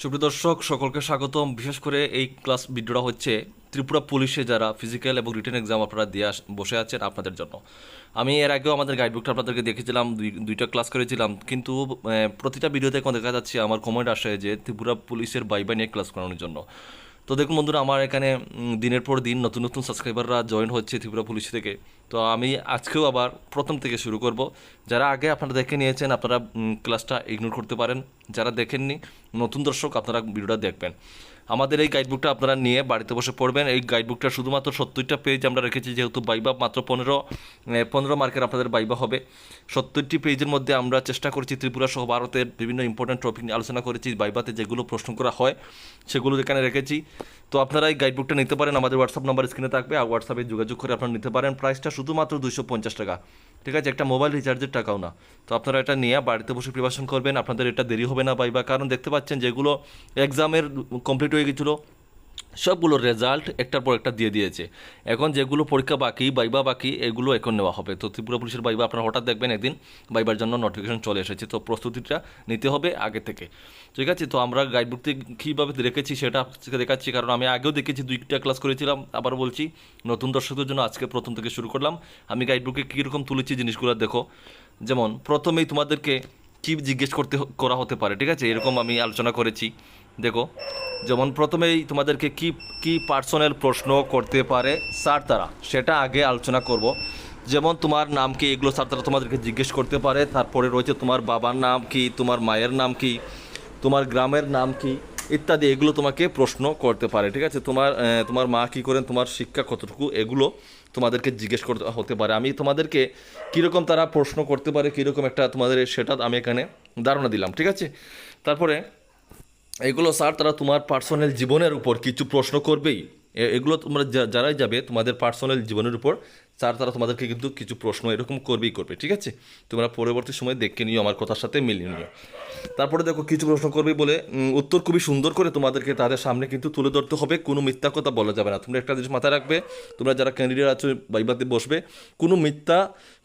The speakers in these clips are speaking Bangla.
সুপ্রিয় দর্শক, সকলকে স্বাগতম। বিশেষ করে এই ক্লাস ভিডিওটা হচ্ছে ত্রিপুরা পুলিশে যারা ফিজিক্যাল এবং রিটেন এক্সাম আপনারা দিয়ে বসে আছেন আপনাদের জন্য। আমি এর আগেও আমাদের গাইডবুকটা আপনাদেরকে দেখেছিলাম, দুই, দুইটা ক্লাস করেছিলাম। কিন্তু প্রতিটা ভিডিওতে এখন দেখা যাচ্ছে, আমার কমেন্ট আসে যে ত্রিপুরা পুলিশের বাইবাই নিয়ে ক্লাস করানোর জন্য। তো দেখুন বন্ধুরা, আমার এখানে দিনের পর দিন নতুন নতুন সাবস্ক্রাইবাররা জয়েন হচ্ছে ত্রিপুরা পুলিশ থেকে। তো আমি আজকেও আবার প্রথম থেকে শুরু করব। যারা আগে আপনারা দেখে নিয়েছেন, আপনারা ক্লাসটা ইগনোর করতে পারেন। যারা দেখেননি, নতুন দর্শক, আপনারা ভিডিওটা দেখবেন। আমাদের এই গাইডবুকটা আপনারা নিয়ে বাড়িতে বসে পড়বেন। এই গাইডবুকটা শুধুমাত্র সত্তরটা পেজ আমরা রেখেছি, যেহেতু বাইবা মাত্র পনেরো পনেরো মার্কের আপনাদের বাইবা হবে। সত্তরটি পেজের মধ্যে আমরা চেষ্টা করেছি ত্রিপুরা সহ ভারতের বিভিন্ন ইম্পর্টেন্ট টপিক নিয়ে আলোচনা করেছি, বাইবাতে যেগুলো প্রশ্ন করা হয়, সেগুলো এখানে রেখেছি। তো আপনারা এই গাইডবুকটা নিতে পারেন, আমাদের হোয়াটসঅ্যাপ নাম্বার স্ক্রিনে থাকবে, আর হোয়াটসঅ্যাপে যোগাযোগ করে আপনারা নিতে পারেন। প্রাইসটা শুধুমাত্র দুশো পঞ্চাশ টাকা। ঠিক আছে, একটা মোবাইল রিচার্জের টাকাও না। তো আপনারা এটা নিয়ে বাড়িতে বসে প্রিপারেশন করবেন, আপনাদের এটা দেরি হবে না বা কারণ দেখতে পাচ্ছেন যেগুলো এক্সামের কমপ্লিট হয়ে গেছিল সবগুলো রেজাল্ট একটার পর একটা দিয়ে দিয়েছে। এখন যেগুলো পরীক্ষা বাকি, বাইবা বাকি, এগুলো এখন নেওয়া হবে। তো ত্রিপুরা পুলিশের বাইবা, আপনারা হঠাৎ দেখবেন একদিন বাইবার জন্য নোটিফিকেশন চলে এসেছে। তো প্রস্তুতিটা নিতে হবে আগে থেকে। ঠিক আছে? তো আমরা গাইডবুকতে কীভাবে রেখেছি সেটা দেখাচ্ছি। কারণ আমি আগেও দেখেছি, দুইটা ক্লাস করেছিলাম। আবার বলছি, নতুন দর্শকদের জন্য আজকে প্রথম থেকে শুরু করলাম। আমি গাইডবুকে কীরকম তুলেছি জিনিসগুলো দেখো। যেমন, প্রথমেই তোমাদেরকে কী জিজ্ঞেস করতে করা হতে পারে। ঠিক আছে? এরকম আমি আলোচনা করেছি। দেখো যেমন প্রথমেই তোমাদেরকে কি কি পার্সোনাল প্রশ্ন করতে পারে স্যার তারা সেটা আগে আলোচনা করব। যেমন তোমার নাম কি, এগুলো স্যার তারা তোমাদেরকে জিজ্ঞেস করতে পারে। তারপরে রয়েছে তোমার বাবার নাম কি, তোমার মায়ের নাম কি, তোমার গ্রামের নাম কি, ইত্যাদি এগুলো তোমাকে প্রশ্ন করতে পারে, ঠিক আছে? তোমার তোমার মা কী করেন, তোমার শিক্ষা কতটুকু, এগুলো তোমাদেরকে জিজ্ঞেস করতে, হতে পারে। আমি তোমাদেরকে কীরকম তারা প্রশ্ন করতে পারে, কীরকম একটা তোমাদের সেটা আমি এখানে ধারণা দিলাম, ঠিক আছে? তারপরে এগুলো স্যার, তারা তোমার পার্সোনাল জীবনের উপর কিছু প্রশ্ন করবেই। এগুলো তোমরা যারাই যাবে, তোমাদের পার্সোনাল জীবনের উপর স্যার, তারা তোমাদেরকে কিন্তু কিছু প্রশ্ন এরকম করবেই করবে, ঠিক আছে? তোমরা পরবর্তী সময় দেখে নিও, আমার কথার সাথে মিলিয়ে নিও। তারপরে দেখো, কিছু প্রশ্ন করবে বলে উত্তর খুবই সুন্দর করে তোমাদেরকে তাদের সামনে কিন্তু তুলে ধরতে হবে। কোনো মিথ্যা কথা বলা যাবে না। তোমরা একটা জিনিস মাথায় রাখবে, তোমরা যারা ক্যান্ডিডেট আছো, বাইবাতে বসবে, কোনো মিথ্যা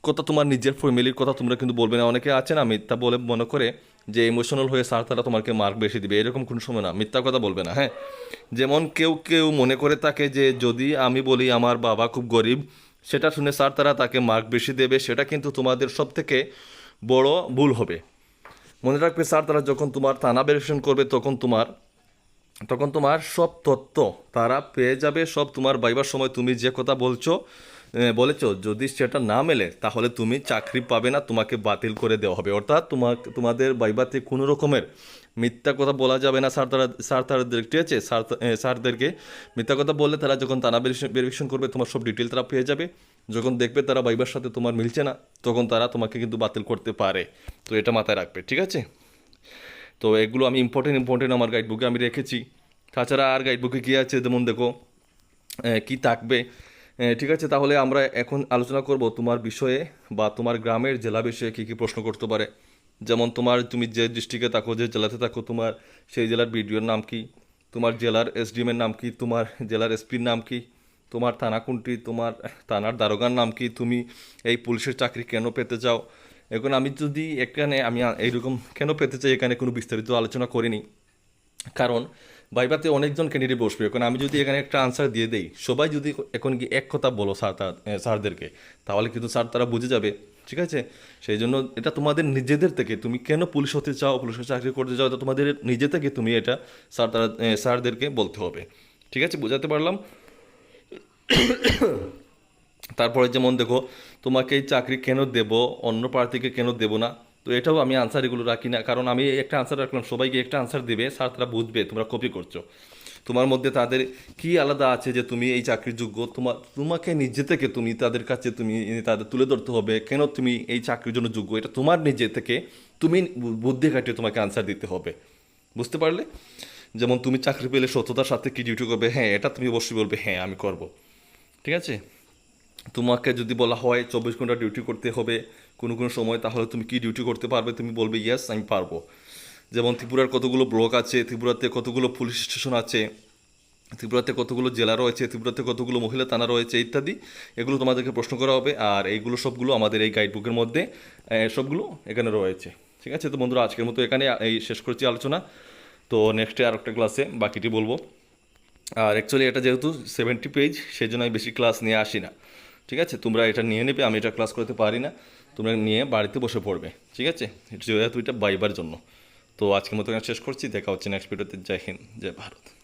কথা তোমার নিজের ফ্যামিলির কথা তোমরা কিন্তু বলবে না। অনেকে আছে না, মিথ্যা বলে মনে করে যে ইমোশনাল হয়ে স্যার তারা তোমাকে মার্ক বেশি দিবে, এরকম কোনো সময় না, মিথ্যা কথা বলবে না হ্যাঁ? যেমন কেউ কেউ মনে করে থাকে যে যদি আমি বলি আমার বাবা খুব গরিব, সেটা শুনে স্যার তারা তাকে মার্ক বেশি দেবে, সেটা কিন্তু তোমাদের সব থেকে বড় ভুল হবে। মনে রাখবে স্যার তারা যখন তোমার থানা ভেরিফিকেশন করবে, তখন তোমার তখন তোমার সব তথ্য তারা পেয়ে যাবে, সব তোমার বাইবার সময় তুমি যে কথা বলছো বলেছ, যদি সেটা না মেলে, তাহলে তুমি চাকরি পাবে না, তোমাকে বাতিল করে দেওয়া হবে। অর্থাৎ তোমার তোমাদের বাইবাতে কোনো রকমের মিথ্যা কথা বলা যাবে না, স্যার তারা, স্যার তাদের ঠিক আছে? স্যার স্যারদেরকে মিথ্যা কথা বললে তারা যখন তারা ভেরিফিকেশন করবে, তোমার সব ডিটেল তারা পেয়ে যাবে। যখন দেখবে তারা বাইবার সাথে তোমার মিলছে না, তখন তারা তোমাকে কিন্তু বাতিল করতে পারে। তো এটা মাথায় রাখবে, ঠিক আছে? তো এগুলো আমি ইম্পর্টেন্ট ইম্পর্টেন্ট আমার গাইডবুকে আমি রেখেছি। তাছাড়া আর গাইডবুকে কী আছে? যেমন দেখো কি থাকবে? ঠিক আছে, তাহলে আমরা এখন আলোচনা করব তোমার বিষয়ে বা তোমার গ্রামের জেলা বিষয়ে কী কী প্রশ্ন করতে পারে। যেমন তোমার, তুমি যে ডিস্ট্রিক্টে থাকো, যে জেলাতে থাকো, তোমার সেই জেলার বিডিওর নাম কি? তোমার জেলার এসডিএমের নাম কি? তোমার জেলার এসপির নাম কি? তোমার থানা কোনটি? তোমার থানার দারোগার নাম কি? তুমি এই পুলিশের চাকরি কেন পেতে চাও? এখন আমি যদি এখানে, আমি এইরকম কেন পেতে চাই, এখানে কোনো বিস্তারিত আলোচনা করিনি। কারণ ভাইবাতে অনেকজন ক্যান্ডিডেট বসবে। এখন আমি যদি এখানে একটা আনসার দিয়ে দেই, সবাই যদি এখন কি এক কথা বলো স্যার স্যারদেরকে, তাহলে কিন্তু স্যার তারা বুঝে যাবে, ঠিক আছে? সেই জন্য এটা তোমাদের নিজেদের থেকে, তুমি কেন পুলিশ হতে চাও পুলিশের চাকরি করতে চাও, এটা তোমাদের নিজে থেকে তুমি এটা স্যার তারা স্যারদেরকে বলতে হবে, ঠিক আছে? বোঝাতে পারলাম? তারপরে যেমন দেখো, তোমাকে এই চাকরি কেন দেব, অন্য প্রার্থীকে কেন দেব না তো এটাও আমি আনসার এগুলো রাখি না। কারণ আমি একটা আনসার রাখলাম, সবাইকে একটা আনসার দেবে স্যার তারা বুঝবে, তোমরা কপি করছ। তোমার মধ্যে তাদের কি আলাদা আছে যে তুমি এই চাকরির যোগ্য? তোমার তোমাকে নিজে থেকে তুমি, তাদের কাছে তুমি তাদের তুলে ধরতে হবে। কেন তুমি এই চাকরির জন্য যোগ্য? এটা তোমার নিজে থেকে তুমি বুদ্ধি কাটিয়ে তোমাকে আনসার দিতে হবে। বুঝতে পারলে? যেমন তুমি চাকরি পেলে সততার সাথে কি ডিউটি করবে? হ্যাঁ এটা তুমি অবশ্যই বলবে হ্যাঁ আমি করব। ঠিক আছে? তোমাকে যদি বলা হয় চব্বিশ ঘণ্টা ডিউটি করতে হবে কোনো কোনো সময়, তাহলে তুমি কি ডিউটি করতে পারবে? তুমি বলবে ইয়েস আমি পারব। যেমন ত্রিপুরার কতগুলো ব্লক আছে, ত্রিপুরাতে কতগুলো পুলিশ স্টেশন আছে, ত্রিপুরাতে কতগুলো জেলা রয়েছে, ত্রিপুরাতে কতগুলো মহিলা থানা রয়েছে, ইত্যাদি। এগুলো তোমাদেরকে প্রশ্ন করা হবে। আর এইগুলো সবগুলো আমাদের এই গাইডবুকের মধ্যে সবগুলো এখানে রয়েছে। ঠিক আছে? তো বন্ধুরা, আজকের মতো এখানে, এই শেষ করছি আলোচনা। তো নেক্সটে আর একটা ক্লাসে বাকিটি বলব। আর অ্যাকচুয়ালি এটা যেহেতু সেভেন্টি পেজ সেই জন্য আমি বেশি ক্লাস নিয়ে আসি না। ঠিক আছে? তোমরা এটা নিয়ে নেবে, আমি এটা ক্লাস করতে পারি না। তোমরা নিয়ে বাড়িতে বসে পড়বে, ঠিক আছে? এটা যেহেতু এটা বাইবার জন্য। তো আজকের মতো শেষ করছি, দেখা হচ্ছে নেক্সট ভিডিওতে জয় হিন্দ, জয় ভারত।